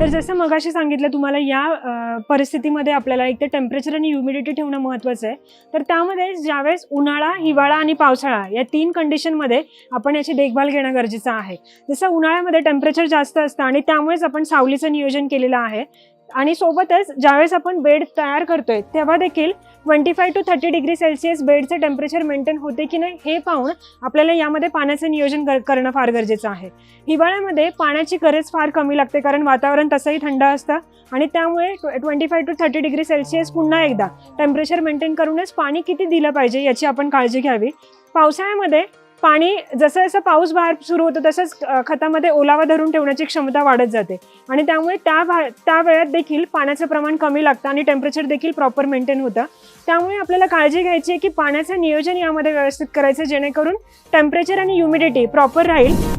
तर जसं मगाशी सांगितलं तुम्हाला या परिस्थितीमध्ये आपल्याला एक तर टेम्परेचर आणि ह्युमिडिटी ठेवणं महत्त्वाचं आहे. तर त्यामध्ये ज्यावेळेस उन्हाळा हिवाळा आणि पावसाळा या तीन कंडिशनमध्ये आपण याची देखभाल घेणं गरजेचं आहे. जसं उन्हाळ्यामध्ये टेम्परेचर जास्त असतं आणि त्यामुळेच आपण सावलीचं नियोजन केलेलं आहे. आणि सोबतच ज्यावेळेस आपण बेड तयार करतोय तेव्हा देखील twenty five two thirty degree Celsius बेडचं temperature maintain होते की नाही हे पाहून आपल्याला यामध्ये पाण्याचं नियोजन करणं फार गरजेचं आहे. हिवाळ्यामध्ये पाण्याची गरज फार कमी लागते कारण वातावरण तसंही थंड असतं आणि त्यामुळे twenty five two thirty degree Celsius पुन्हा एकदा टेम्परेचर मेंटेन करूनच पाणी किती दिलं पाहिजे याची आपण काळजी घ्यावी. पावसाळ्यामध्ये पाणी जसं जसं पाऊस बाहेर सुरू होतो तसंच खतामध्ये ओलावा धरून ठेवण्याची क्षमता वाढत जाते. आणि त्यामुळे त्या भा त्या वेळात देखील पाण्याचं प्रमाण कमी लागतं आणि टेम्परेचर देखील प्रॉपर मेंटेन होतं. त्यामुळे आपल्याला काळजी घ्यायची आहे की पाण्याचं नियोजन यामध्ये व्यवस्थित करायचं जेणेकरून टेम्परेचर आणि ह्युमिडिटी प्रॉपर राहील.